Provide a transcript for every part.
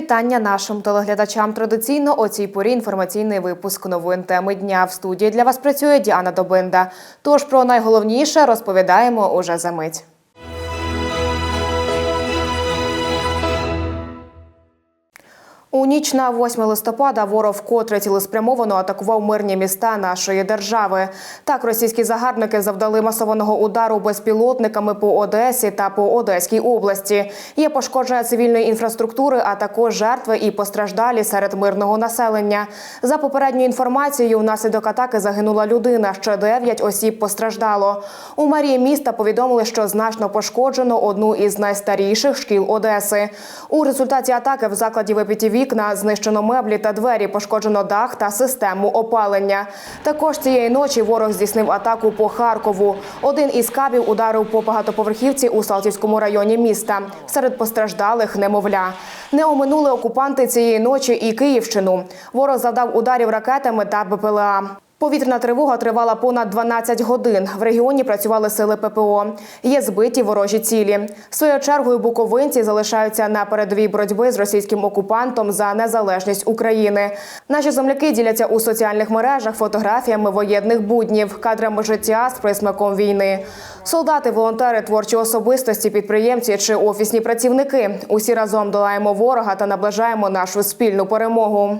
Вітання нашим телеглядачам. Традиційно о цій порі інформаційний випуск новин теми дня. В студії для вас працює Діана Добинда. Тож про найголовніше розповідаємо уже за мить. У ніч на 8 листопада ворог вкотре цілеспрямовано атакував мирні міста нашої держави. Так, російські загарбники завдали масованого удару безпілотниками по Одесі та по Одеській області. Є пошкодження цивільної інфраструктури, а також жертви і постраждалі серед мирного населення. За попередньою інформацією, внаслідок атаки загинула людина. Ще дев'ять осіб постраждало. У мерії міста повідомили, що значно пошкоджено одну із найстаріших шкіл Одеси. У результаті атаки в закладі випіті вікна, знищено меблі та двері, пошкоджено дах та систему опалення. Також цієї ночі ворог здійснив атаку по Харкову. Один із кабів ударив по багатоповерхівці у Салтівському районі міста. Серед постраждалих немовля. Не оминули окупанти цієї ночі і Київщину. Ворог завдав ударів ракетами та БПЛА. Повітряна тривога тривала понад 12 годин. В регіоні працювали сили ППО. Є збиті ворожі цілі. Своєю чергою буковинці залишаються на передовій боротьби з російським окупантом за незалежність України. Наші земляки діляться у соціальних мережах фотографіями воєнних буднів, кадрами життя з присмаком війни. Солдати, волонтери, творчі особистості, підприємці чи офісні працівники. Усі разом долаємо ворога та наближаємо нашу спільну перемогу.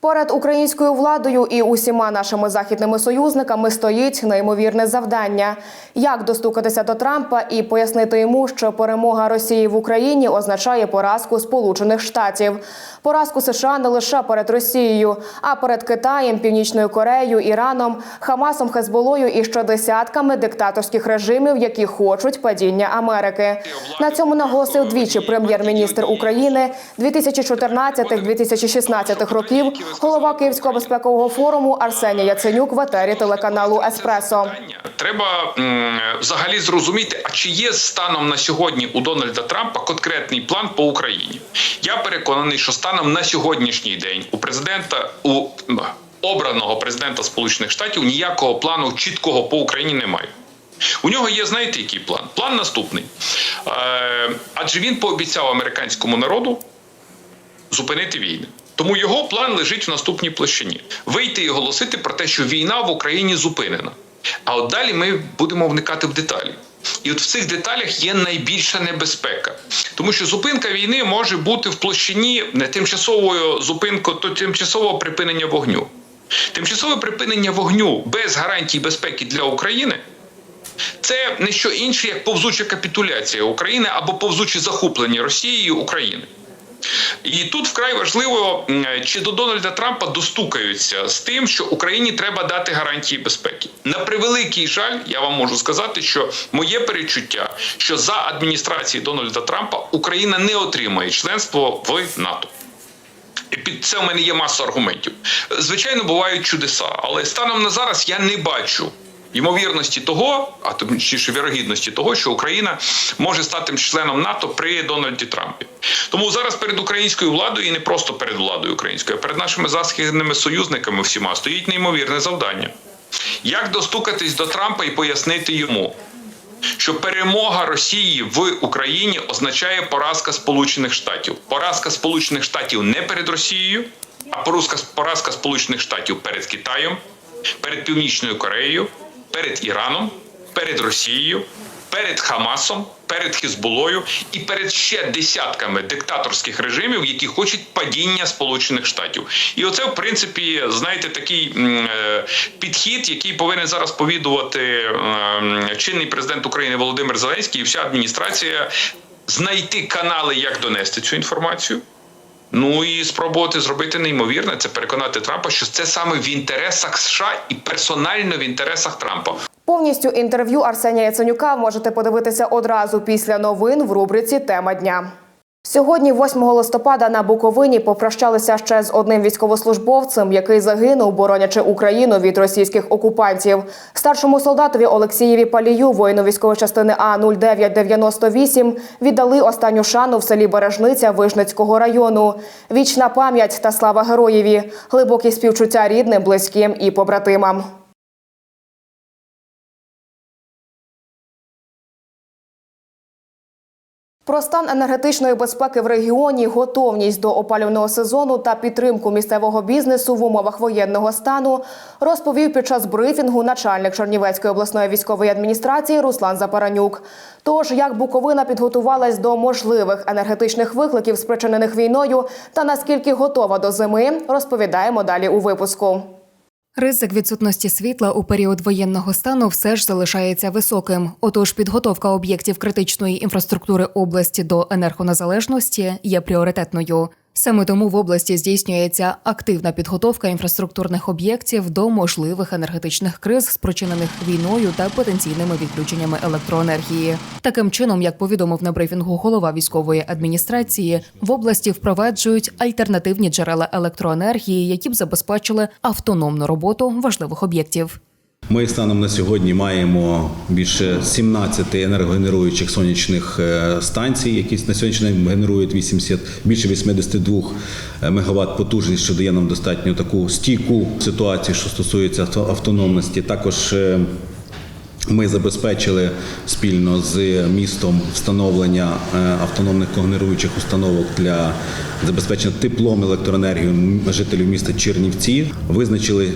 Поряд українською владою і усіма нашими західними союзниками стоїть неймовірне завдання: як достукатися до Трампа і пояснити йому, що перемога Росії в Україні означає поразку Сполучених Штатів, поразку США не лише перед Росією, а перед Китаєм, Північною Кореєю, Іраном, Хамасом, Хезболою і ще десятками диктаторських режимів, які хочуть падіння Америки. На цьому наголосив двічі прем'єр-міністр України 2014-2016 років. Голова Київського безпекового форуму Арсеній Яценюк в етері телеканалу Еспресо. Треба взагалі зрозуміти, а чи є станом на сьогодні у Дональда Трампа конкретний план по Україні? Я переконаний, що станом на сьогоднішній день у президента у обраного президента Сполучених Штатів ніякого плану чіткого по Україні немає. У нього є, знаєте, який план? План наступний. Е, адже він пообіцяв американському народу зупинити війни. Тому його план лежить в наступній площині: вийти і оголосити про те, що війна в Україні зупинена. А от далі ми будемо вникати в деталі. І от в цих деталях є найбільша небезпека, тому що зупинка війни може бути в площині не тимчасовою зупинкою, то тимчасового припинення вогню. Тимчасове припинення вогню без гарантій безпеки для України це не що інше, як повзуча капітуляція України або повзуче захоплення Росією України. І тут вкрай важливо, чи до Дональда Трампа достукаються з тим, що Україні треба дати гарантії безпеки. На превеликий жаль, я вам можу сказати, що моє перечуття, що за адміністрації Дональда Трампа Україна не отримає членство в НАТО. І під це в мене є маса аргументів. Звичайно, бувають чудеса, але станом на зараз я не бачу. Ймовірності того, а точніше вірогідності того, що Україна може стати членом НАТО при Дональді Трампі. Тому зараз перед українською владою і не просто перед владою українською, а перед нашими західними союзниками всіма стоїть неймовірне завдання. Як достукатись до Трампа і пояснити йому, що перемога Росії в Україні означає поразка Сполучених Штатів. Поразка Сполучених Штатів не перед Росією, а поразка, Сполучених Штатів перед Китаєм, перед Північною Кореєю, перед Іраном, перед Росією, перед Хамасом, перед Хізбулою і перед ще десятками диктаторських режимів, які хочуть падіння Сполучених Штатів. І оце, в принципі, знаєте, такий е, підхід, який повинен зараз повідувати ем, чинний президент України Володимир Зеленський і вся адміністрація знайти канали, як донести цю інформацію. Ну і спробувати зробити неймовірне це переконати Трампа, що це саме в інтересах США і персонально в інтересах Трампа. Повністю інтерв'ю Арсенія Яценюка можете подивитися одразу після новин в рубриці Тема дня. Сьогодні, 8 листопада, на Буковині попрощалися ще з одним військовослужбовцем, який загинув, боронячи Україну від російських окупантів. Старшому солдатові Олексієві Палію, воїну військової частини А 0998 віддали останню шану в селі Бережниця Вижницького району. Вічна пам'ять та слава героєві, глибокі співчуття рідним, близьким і побратимам. Про стан енергетичної безпеки в регіоні, готовність до опалювального сезону та підтримку місцевого бізнесу в умовах воєнного стану розповів під час брифінгу начальник Чернівецької обласної військової адміністрації Руслан Запаранюк. Тож як Буковина підготувалась до можливих енергетичних викликів, спричинених війною, та наскільки готова до зими, розповідаємо далі у випуску. Ризик відсутності світла у період воєнного стану все ж залишається високим. Отож, підготовка об'єктів критичної інфраструктури області до енергонезалежності є пріоритетною. Саме тому в області здійснюється активна підготовка інфраструктурних об'єктів до можливих енергетичних криз, спричинених війною та потенційними відключеннями електроенергії. Таким чином, як повідомив на брифінгу голова військової адміністрації, в області впроваджують альтернативні джерела електроенергії, які б забезпечили автономну роботу важливих об'єктів. Ми станом на сьогодні маємо більше 17 енергогенеруючих сонячних е, станцій, які на сьогоднішній день генерують 80, більше 82 мегаватт потужність, що дає нам достатньо таку стійку ситуацію, що стосується авто- автономності. Також е, ми забезпечили спільно з містом встановлення е, автономних когенеруючих установок для забезпечення теплом електроенергією жителів міста Чернівці. Визначили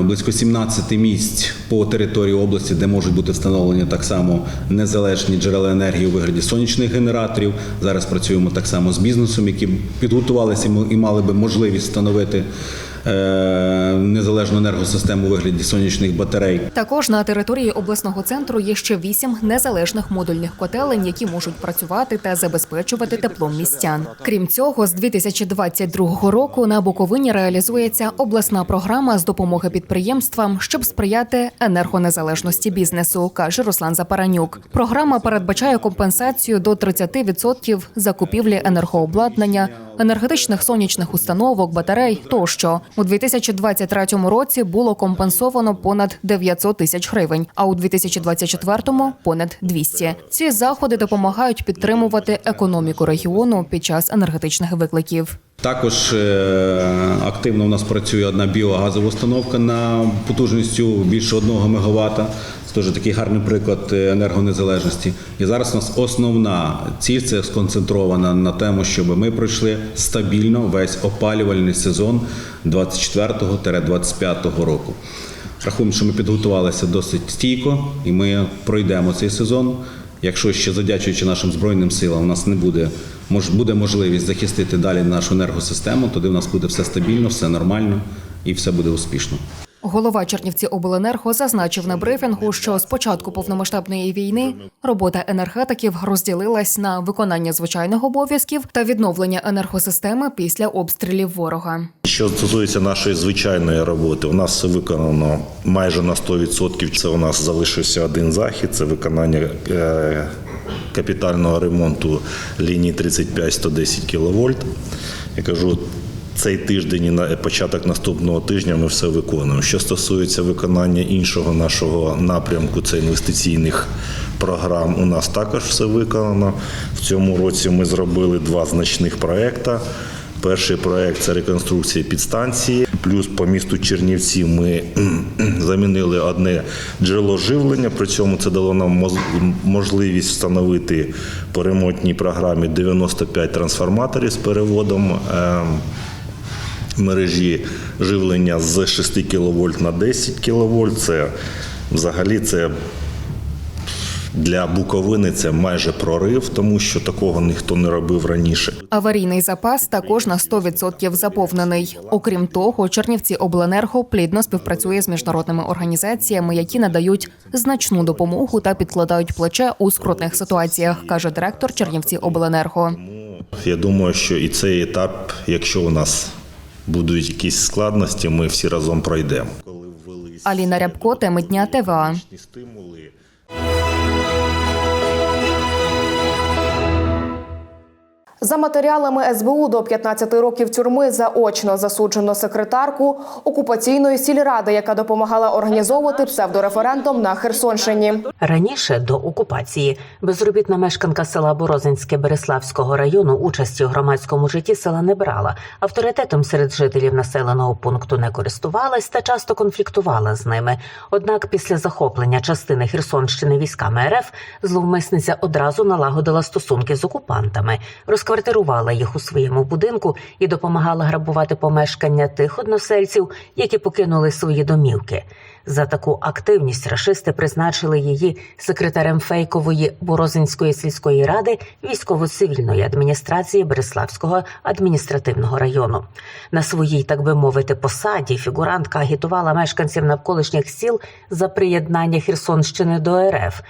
близько 17 місць по території області, де можуть бути встановлені так само незалежні джерела енергії у вигляді сонячних генераторів. Зараз працюємо так само з бізнесом, які підготувалися і мали би можливість встановити е, незалежну енергосистему у вигляді сонячних батарей. Також на території обласного центру є ще вісім незалежних модульних котелень, які можуть працювати та забезпечувати теплом містян. Крім цього, з 2022 року на Буковині реалізується обласна програма з допомоги підприємствам, щоб сприяти енергонезалежності бізнесу, каже Руслан Запаранюк. Програма передбачає компенсацію до 30% закупівлі енергообладнання, енергетичних сонячних установок, батарей тощо. У 2023 році було компенсовано понад 900 тисяч гривень, а у 2024 – понад 200. Ці заходи допомагають підтримувати економіку регіону під час енергетичних викликів. Також е, активно у нас працює одна біогазова установка на потужністю більше 1 МВт. Це теж такий гарний приклад е, енергонезалежності. І зараз у нас основна ціль це сконцентрована на тому, щоб ми пройшли стабільно весь опалювальний сезон 24-25 року. Рахуємо, що ми підготувалися досить стійко, і ми пройдемо цей сезон. Якщо ще задячуючи нашим збройним силам, у нас не буде мож, буде можливість захистити далі нашу енергосистему, тоді в нас буде все стабільно, все нормально і все буде успішно. Голова Чернівці обленерго зазначив на брифінгу, що з початку повномасштабної війни робота енергетиків розділилась на виконання звичайних обов'язків та відновлення енергосистеми після обстрілів ворога. Що стосується нашої звичайної роботи, у нас все виконано майже на 100%. Це у нас залишився один захід це виконання е, капітального ремонту лінії 35-110 кВт. Я кажу, цей тиждень і на початок наступного тижня ми все виконуємо. Що стосується виконання іншого нашого напрямку, це інвестиційних програм, у нас також все виконано. В цьому році ми зробили два значних проекти. Перший проект це реконструкція підстанції. Плюс по місту Чернівці ми замінили одне джерело живлення. При цьому це дало нам можливість встановити по ремонтній програмі 95 трансформаторів з переводом. Мережі живлення з 6 кВт на 10 кВт. Це взагалі це для Буковини це майже прорив, тому що такого ніхто не робив раніше. Аварійний запас також на 100% заповнений. Окрім того, Чернівці Обленерго плідно співпрацює з міжнародними організаціями, які надають значну допомогу та підкладають плече у скрутних ситуаціях, каже директор Чернівці Обленерго. Я думаю, що і цей етап, якщо у нас будуть якісь складності, ми всі разом пройдемо. Аліна Рябко, теми дня ТВА. За матеріалами СБУ до 15 років тюрми заочно засуджено секретарку окупаційної сільради, яка допомагала організовувати псевдореферендум на Херсонщині. Раніше до окупації безробітна мешканка села Борозинське Береславського району участі у громадському житті села не брала. Авторитетом серед жителів населеного пункту не користувалась та часто конфліктувала з ними. Однак після захоплення частини Херсонщини військами РФ зловмисниця одразу налагодила стосунки з окупантами, розквартирувала їх у своєму будинку і допомагала грабувати помешкання тих односельців, які покинули свої домівки. За таку активність рашисти призначили її секретарем фейкової Борозинської сільської ради військово-цивільної адміністрації Береславського адміністративного району. На своїй, так би мовити, посаді фігурантка агітувала мешканців навколишніх сіл за приєднання Херсонщини до РФ.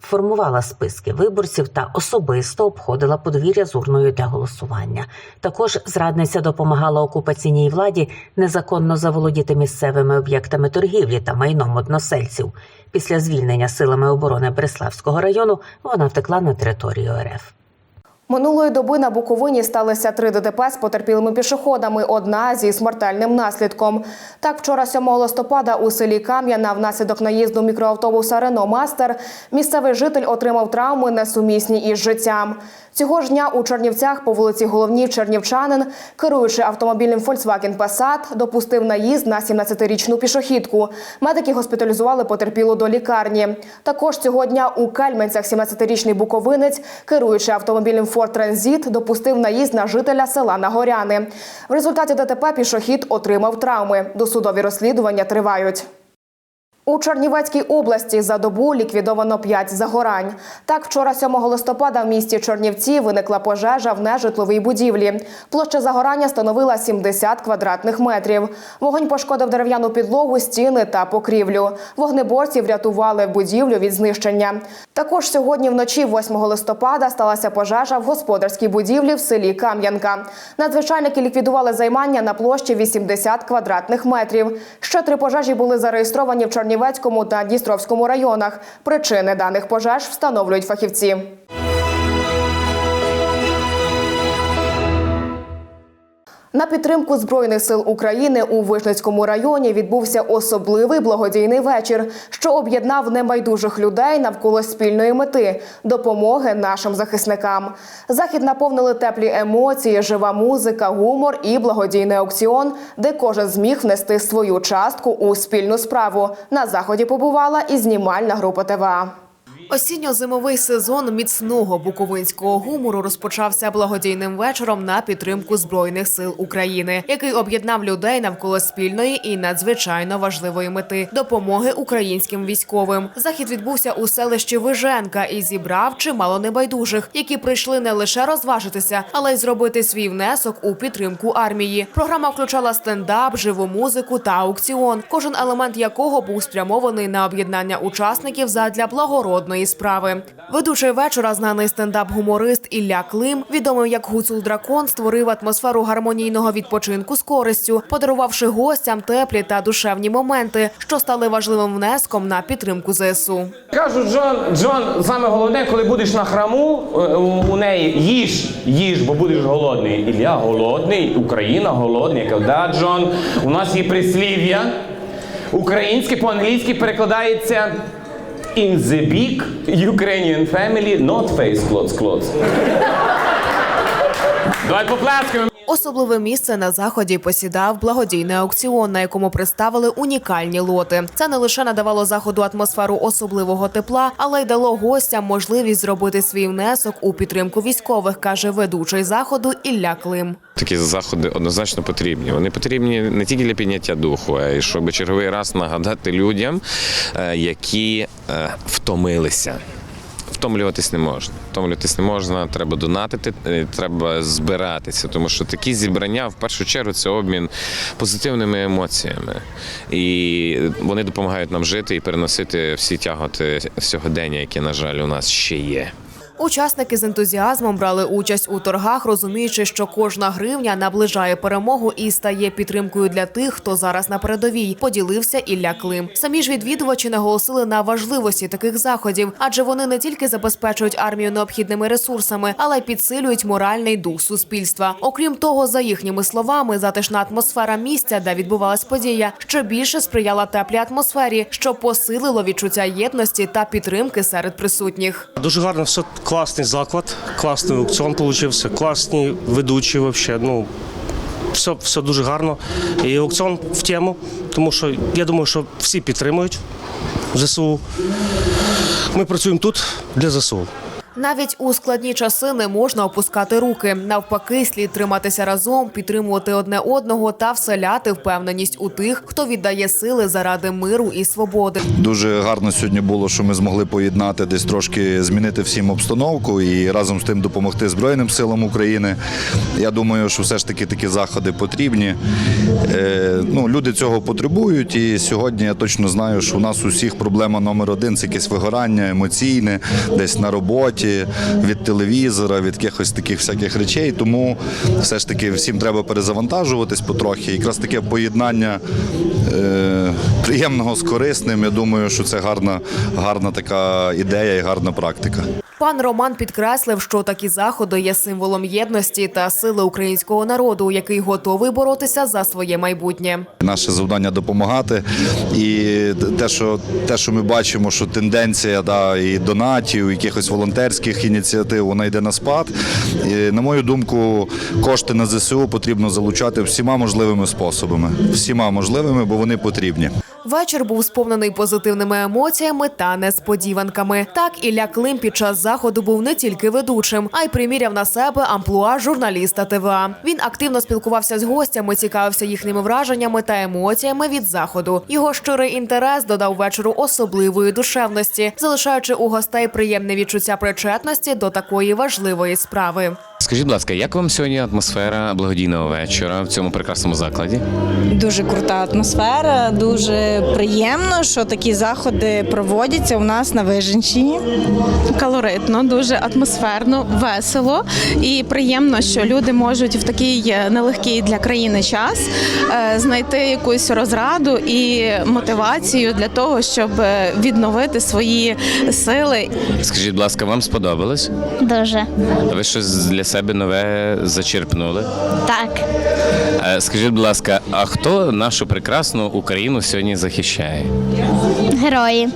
Формувала списки виборців та особисто обходила подвір'я з урною для голосування. Також зрадниця допомагала окупаційній владі незаконно заволодіти місцевими об'єктами торгівлі та майном односельців. Після звільнення силами оборони Береславського району вона втекла на територію РФ. Минулої доби на Буковині сталися три ДТП з потерпілими пішоходами, одна зі смертельним наслідком. Так, вчора 7 листопада у селі Кам'яна внаслідок наїзду мікроавтобуса Рено Мастер місцевий житель отримав травми несумісні із життям. Цього ж дня у Чернівцях по вулиці Головній Чернівчанин, керуючи автомобільним Volkswagen Passat, допустив наїзд на 17-річну пішохідку. Медики госпіталізували потерпілу до лікарні. Також цього дня у Кельменцях 17-річний буковинець, керуючи автомобілем Ford Transit, допустив наїзд на жителя села Нагоряни. В результаті ДТП пішохід отримав травми. Досудові розслідування тривають. У Чернівецькій області за добу ліквідовано 5 загорань. Так, вчора 7 листопада в місті Чернівці виникла пожежа в нежитловій будівлі. Площа загорання становила 70 квадратних метрів. Вогонь пошкодив дерев'яну підлогу, стіни та покрівлю. Вогнеборці врятували будівлю від знищення. Також сьогодні вночі, 8 листопада, сталася пожежа в господарській будівлі в селі Кам'янка. Надзвичайники ліквідували займання на площі 80 квадратних метрів. Ще три пожежі були зареєстровані в Чернівецькому та Дністровському районах. Причини даних пожеж встановлюють фахівці. На підтримку збройних сил України у Вижницькому районі відбувся особливий благодійний вечір, що об'єднав небайдужих людей навколо спільної мети допомоги нашим захисникам. Захід наповнили теплі емоції, жива музика, гумор і благодійний аукціон, де кожен зміг внести свою частку у спільну справу. На заході побувала і знімальна група ТВА. Осінньо-зимовий сезон міцного буковинського гумору розпочався благодійним вечором на підтримку збройних сил України, який об'єднав людей навколо спільної і надзвичайно важливої мети допомоги українським військовим. Захід відбувся у селищі Виженка і зібрав чимало небайдужих, які прийшли не лише розважитися, але й зробити свій внесок у підтримку армії. Програма включала стендап, живу музику та аукціон, кожен елемент якого був спрямований на об'єднання учасників задля благородної справи. Ведучий вечора, знаний стендап-гуморист Ілля Клим, відомий як Гуцул Дракон, створив атмосферу гармонійного відпочинку з користю, подарувавши гостям теплі та душевні моменти, що стали важливим внеском на підтримку ЗСУ. Кажу, Джон, Джон, саме головне, коли будеш на храму е, у, неї, їж, їж, бо будеш голодний. Ілля голодний, Україна голодний. Я да, Джон, у нас є прислів'я. Українське по-англійськи перекладається In the big Ukrainian family, not face clothes clothes. Давай поплескаємо. Особливе місце на заході посідав благодійний аукціон, на якому представили унікальні лоти. Це не лише надавало заходу атмосферу особливого тепла, але й дало гостям можливість зробити свій внесок у підтримку військових, каже ведучий заходу Ілля Клим. Такі заходи однозначно потрібні. Вони потрібні не тільки для підняття духу, а й щоб черговий раз нагадати людям, е, які е, втомилися. Втомлюватись не можна. Втомлюватись не можна, треба донатити, е, треба збиратися, тому що такі зібрання в першу чергу це обмін позитивними емоціями. І вони допомагають нам жити і переносити всі тяготи сьогодення, які, на жаль, у нас ще є. Учасники з ентузіазмом брали участь у торгах, розуміючи, що кожна гривня наближає перемогу і стає підтримкою для тих, хто зараз на передовій. Поділився Ілля Клим. Самі ж відвідувачі наголосили на важливості таких заходів, адже вони не тільки забезпечують армію необхідними ресурсами, але й підсилюють моральний дух суспільства. Окрім того, за їхніми словами, затишна атмосфера місця, де відбувалась подія, ще більше сприяла теплій атмосфері, що посилило відчуття єдності та підтримки серед присутніх. Дуже гарно, все класний заклад, класний аукціон вийшов, класні ведучі взагалі. Ну, все, все дуже гарно. І аукціон в тему, тому що я думаю, що всі підтримують ЗСУ. Ми працюємо тут для ЗСУ. Навіть у складні часи не можна опускати руки. Навпаки, слід триматися разом, підтримувати одне одного та вселяти впевненість у тих, хто віддає сили заради миру і свободи. Дуже гарно сьогодні було, що ми змогли поєднати десь трошки змінити всім обстановку і разом з тим допомогти Збройним силам України. Я думаю, що все ж таки такі заходи потрібні. Ну, люди цього потребують, і сьогодні я точно знаю, що у нас усіх проблема номер один це якесь вигорання емоційне, десь на роботі, від телевізора, від якихось таких всяких речей. Тому все ж таки всім треба перезавантажуватись потрохи. Якраз таке поєднання е, приємного з корисним. Я думаю, що це гарна, гарна така ідея і гарна практика. Пан Роман підкреслив, що такі заходи є символом єдності та сили українського народу, який готовий боротися за своє майбутнє. Наше завдання допомагати. І те, що те, що ми бачимо, що тенденція да, і донатів, і якихось волонтерських ініціатив, вона йде на спад. І, на мою думку, кошти на ЗСУ потрібно залучати всіма можливими способами, всіма можливими, бо вони потрібні. Вечір був сповнений позитивними емоціями та несподіванками. Так Ілля Клим під час заходу був не тільки ведучим, а й приміряв на себе амплуа журналіста ТВА. Він активно спілкувався з гостями, цікавився їхніми враженнями та емоціями від заходу. Його щирий інтерес додав вечору особливої душевності, залишаючи у гостей приємне відчуття причетності до такої важливої справи. Скажіть, будь ласка, як вам сьогодні атмосфера благодійного вечора в цьому прекрасному закладі? Дуже крута атмосфера, дуже приємно, що такі заходи проводяться у нас на Виженщині. калоритно, дуже атмосферно, весело і приємно, що люди можуть в такий е, нелегкий для країни час е, знайти якусь розраду і мотивацію для того, щоб е, відновити свої сили. Скажіть, будь ласка, вам сподобалось? Дуже Ви щось для себе нове зачерпнули? так. Е, Скажіть, будь ласка, а хто нашу прекрасну Україну сьогодні захищає? Герої.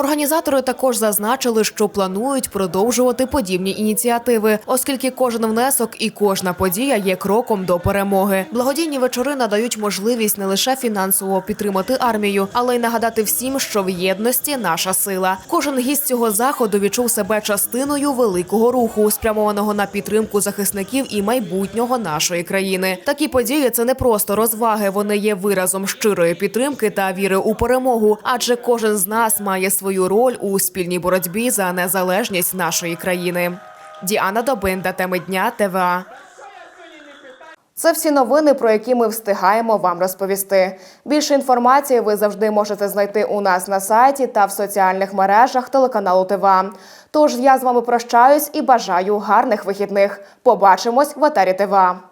Організатори також зазначили, що планують продовжувати подібні ініціативи, оскільки кожен внесок і кожна подія є кроком до перемоги. Благодійні вечори надають можливість не лише фінансово підтримати армію, але й нагадати всім, що в єдності наша сила. Кожен гість цього заходу відчув себе частиною великого руху, спрямованого на підтримку захисників і майбутнього нашої країни. Такі події це не просто розваги, вони є виразом щирої підтримки та віри у перемогу, адже кожен з нас має свою роль у спільній боротьбі за незалежність нашої країни. Діана Добинда, теми дня ТВА. Це всі новини, про які ми встигаємо вам розповісти. Більше інформації ви завжди можете знайти у нас на сайті та в соціальних мережах телеканалу ТВА. Тож я з вами прощаюсь і бажаю гарних вихідних. Побачимось в етері ТВА.